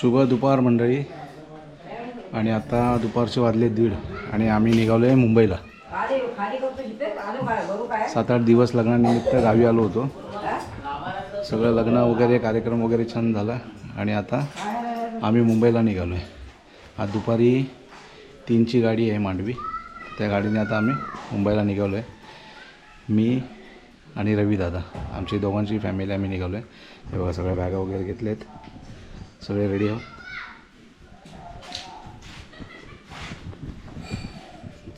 शुभ दुपार मंडळी. आणि आता दुपारचे वाजले दीड आणि आम्ही निघालो आहे मुंबईला. सात आठ दिवस लग्नानिमित्त गावी आलो होतो. सगळं लग्न वगैरे कार्यक्रम वगैरे छान झाला. आणि आता आम्ही मुंबईला निघालो आहे आज दुपारी तीनची गाडी आहे मांडवी. त्या गाडीने आता आम्ही मुंबईला निघालो आहे मी आणि रवी दादा आमची दोघांची फॅमिली आम्ही निघालो आहे हे बघा सगळ्या बॅगा वगैरे घेतल्या आहेत सगळे रेडी आहो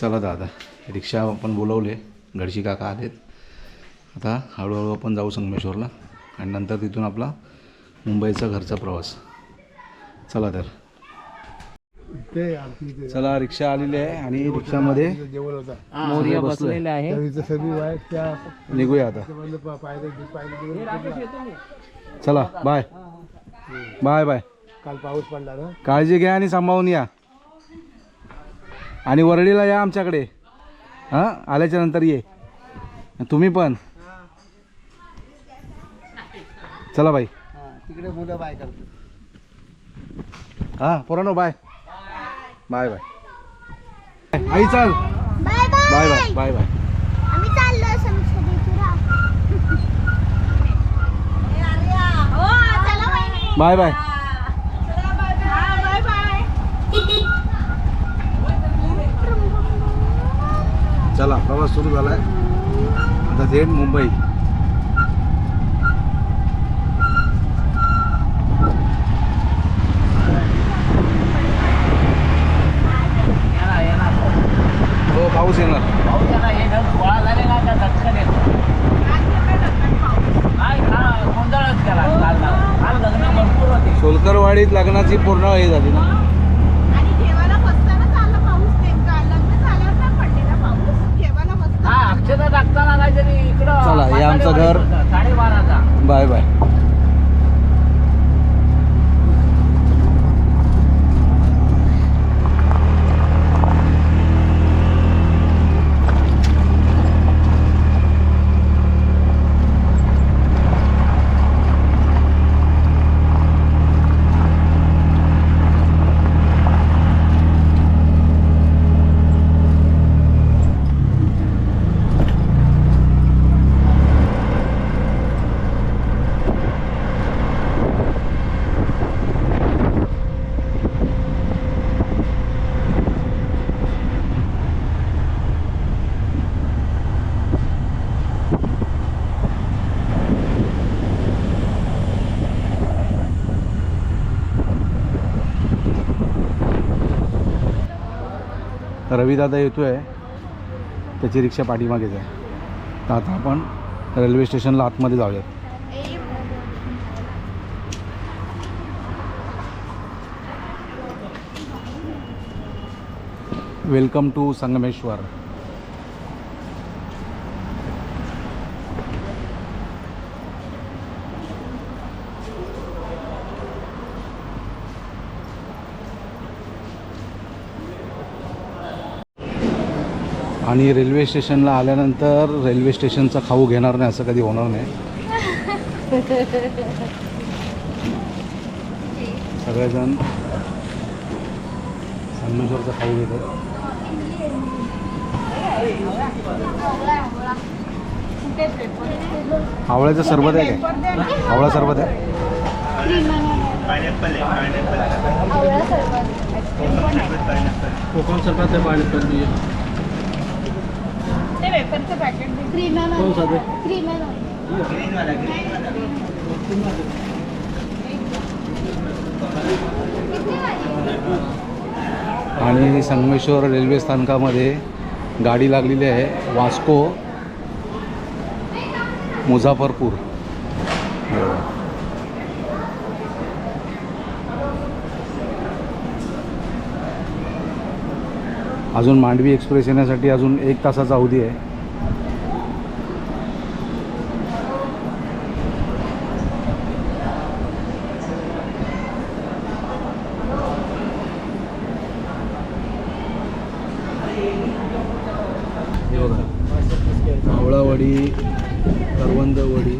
चला दादा रिक्षा आपण बोलवले गडशी काका आलेत. आता हळूहळू आपण जाऊ संगमेश्वरला आणि नंतर तिथून आपला मुंबईचा घरचा प्रवास. चला तर. चला रिक्षा आलेली आहे आणि रिक्षामध्ये मोर्या बसलेला आहे. निघूया आता. चला बाय बाय बाय. काल पाऊस पडला ना? काळजी घ्या आणि सांभाळून या. आणि वरळीला या आमच्याकडे. हां आल्याच्यानंतर ये. तुम्ही पण. चला बाई. तिकडे मुलं बाय करतात. हां पोरानो बाय. Bye bye. आई चल. Bye bye bye bye bye bye आम्ही चाललो संसदेपुरा हो चला वहिनी बाय बाय. बाय बाय चला प्रवास सुरू झाला आहे आता थेट मुंबई. हो पाऊस येणार. सोलकरवाडीत लग्नाची पूर्ण हे झाली ना. चला, हे आमचं घर. साडेबाराचा बाय बाय. रवीदादा येतो आहे त्याची रिक्षा पाठीमागेच आहे. तर आता आपण रेल्वे स्टेशनला आतमध्ये जाऊयात. Welcome to Sangameshwar. आणि रेल्वे स्टेशनला आल्यानंतर रेल्वे स्टेशनचा खाऊ घेणार नाही असं कधी होणार नाही. सगळेजण संगमेश्वरचा खाऊ घेतात. आवळ्याचं सरबत आहे काय? आवळा सरबत आहे? कोकण सरबत आहे पाणी ते वेफरचं पॅकेट क्रीम क्रीम आणि संगमेश्वर रेल्वे स्थानकामध्ये गाडी लागलेली आहे वास्को मुझाफरपूर. अजून मांडवी एक्सप्रेस येण्यासाठी अजून एक तासाचा अवधी आहे हे आवळावडी करवंदवडी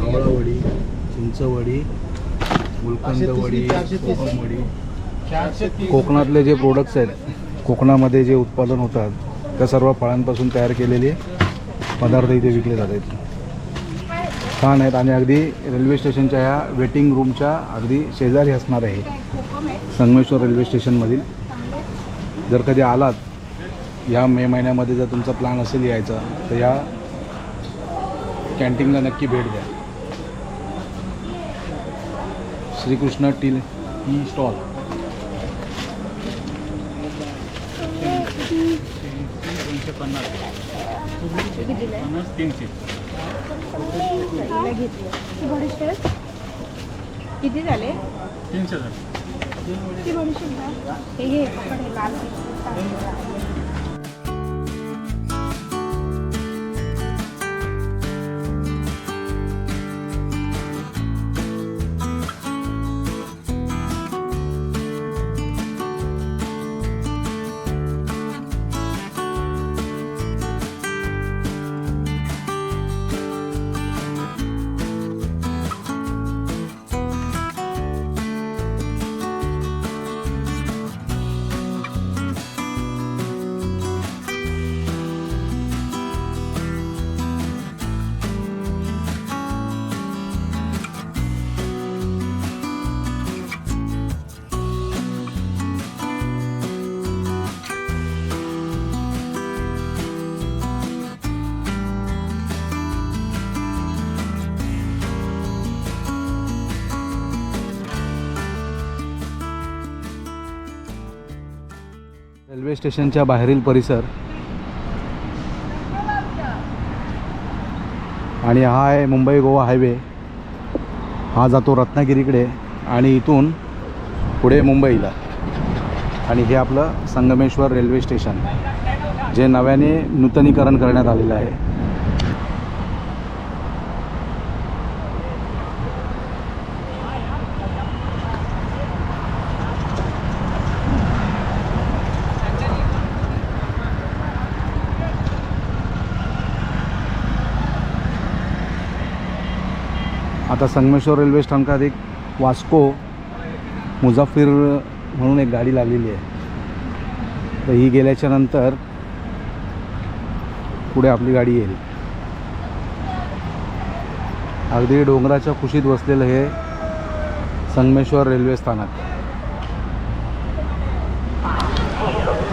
आवळावडी चिंचवडी गुलकंद वडी चारशे तीस. कोकम वडी चारशे तीस कोकणातले जे प्रोडक्ट्स आहेत कोकणामध्ये जे उत्पादन होतात त्या सर्व फळांपासून तयार केलेले पदार्थ इथे विकले जातात छान आहेत आणि अगदी रेल्वे स्टेशनच्या ह्या वेटिंग रूमच्या अगदी शेजारी असणार आहे. संगमेश्वर रेल्वे स्टेशनमधील जर कधी आलात या मे महिन्यामध्ये जर तुमचा प्लॅन असेल यायचा तर या कॅन्टीनला नक्की भेट द्या. Shrikrishna tea tea stall. किती झाले? किती बडीशेप द्या. हे घे पकड हे लाल. रेल्वे स्टेशनच्या बाहेरील परिसर. आणि हा आहे मुंबई गोवा हायवे. हा जातो रत्नागिरीकडे आणि इथून पुढे मुंबईला. आणि हे आपलं संगमेश्वर रेल्वे स्टेशन जे नव्याने नूतनीकरण करण्यात आलेलं आहे. आता संगमेश्वर रेल्वे स्थानकात एक वास्को मुझाफिर म्हणून एक गाडी लागलेली आहे. तर ही गेल्याच्यानंतर पुढे आपली गाडी येईल. अगदी डोंगराच्या कुशीत बसलेलं हे संगमेश्वर रेल्वे स्थानक.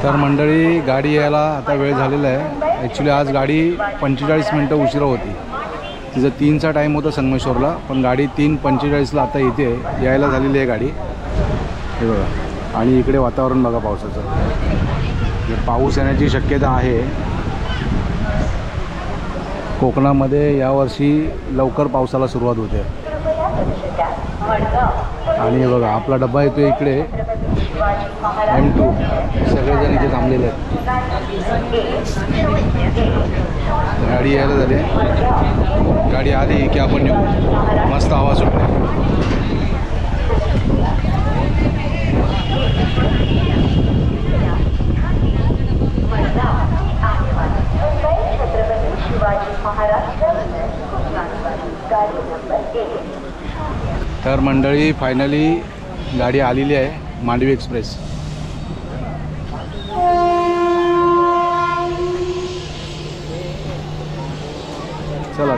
तर मंडळी गाडी यायला आता वेळ झालेला आहे. ॲक्च्युली आज गाडी पंचेचाळीस मिनटं उशिरा होती. तिचा तीनचा टाईम होता संगमेश्वरला पण गाडी तीन पंचेचाळीसला आता इथे यायला झालेली आहे गाडी. हे बघा. आणि इकडे वातावरण बघा पावसाचं. म्हणजे पाऊस येण्याची शक्यता आहे. कोकणामध्ये यावर्षी लवकर पावसाला सुरुवात होते. आणि बघा आपला डब्बा येतो इकडे. एम टू सगळेजण इथे थांबलेले आहेत. गाडी यायला झाली. गाडी आली की आपण येऊ मस्त आवाज सुटते तर मंडळी फायनली गाडी आलेली आहे मांडवी एक्सप्रेस. चला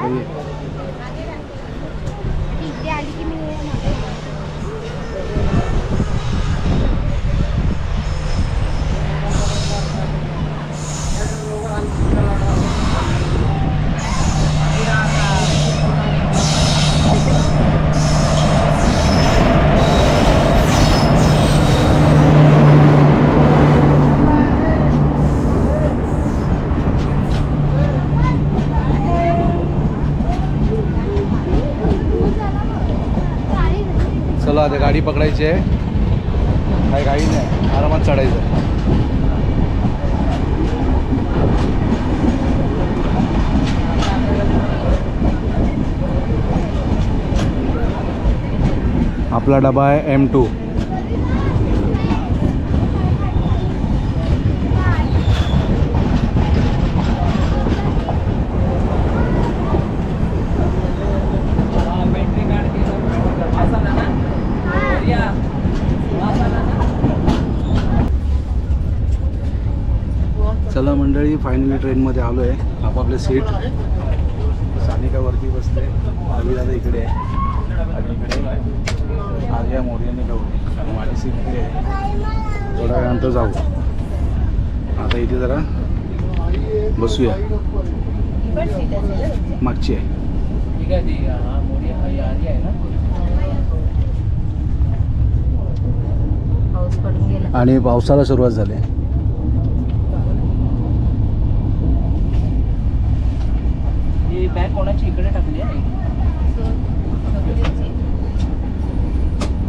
इथे गाडी पकडायची आहे. काय गाडी नाही. आरामात चढायचं. आहे आपला डबा आहे एम टू मंडळी फायनली ट्रेनमध्ये आलो आहे आपापले सीट सानिकावरती बसते दादा इकडे आहे. आणि इकडे आर्या मोर्याने आणि माझी सीट इकडे आहे. थोड्या वेळानंतर जाऊ. आता इथे जरा बसूया? मागची आहे. आणि पावसाला सुरुवात झाली. ही बॅग कोणाची इकडे टाकली आहे?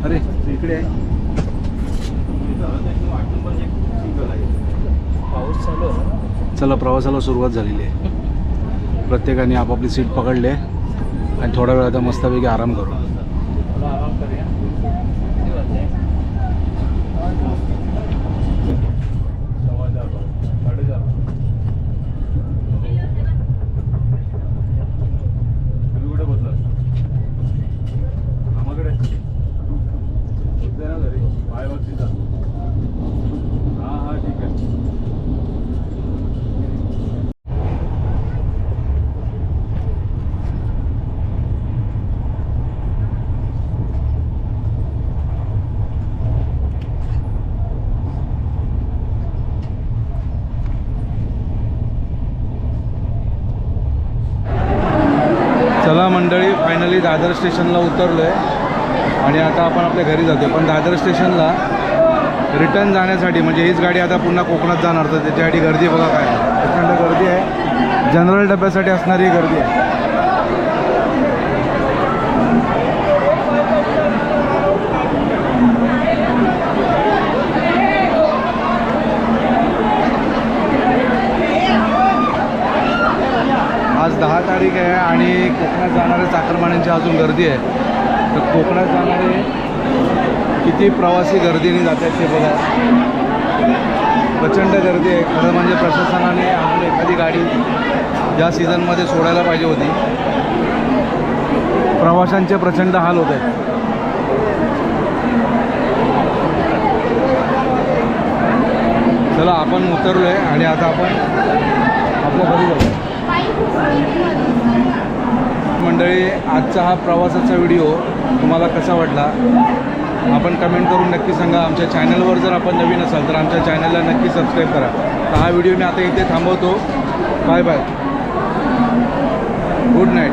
अरे इकडे आहे. पाऊस चालू प्रवासाला सुरुवात झालेली आहे. प्रत्येकाने आपापली सीट पकडली आहे. आणि थोडा वेळ आता मस्तपैकी आराम करू. आराम करूया किती वाजले? चला मंडळी फायनली दादर स्टेशनला उतरलो आहे आणि आता आपण आपल्या घरी जातो पण दादर स्टेशनला रिटर्न जाण्यासाठी म्हणजे हीच गाडी आता पुन्हा कोकणात जाणार. तर त्याच्यासाठी गर्दी बघा काय प्रचंड गर्दी आहे. जनरल डब्यासाठी असणारी गर्दी आहे. दहा तारीख आहे आणि कोकणात जाणाऱ्या चाकरमान्यांची अजून गर्दी आहे. तर कोकणात जाणारे किती प्रवासी गर्दीने जातात ते बघा. प्रचंड गर्दी आहे. खरं म्हणजे प्रशासनाने आपली एखादी गाडी या सीझनमध्ये सोडायला पाहिजे होती. प्रवाशांचे प्रचंड हाल होत आहेत. चला आपण उतरलो आहे आणि आता आपण आपल्या घरी जाऊ मंडळी आजचा हा प्रवासाचा व्हिडिओ तुम्हाला कसा वाटला? आपण कमेंट करून नक्की सांगा. आमच्या चॅनलवर जर आपण नवीन असाल तर आमच्या चॅनलला नक्की सबस्क्राईब करा. तर हा व्हिडिओ मी आता इथे थांबवतो. Bye bye good night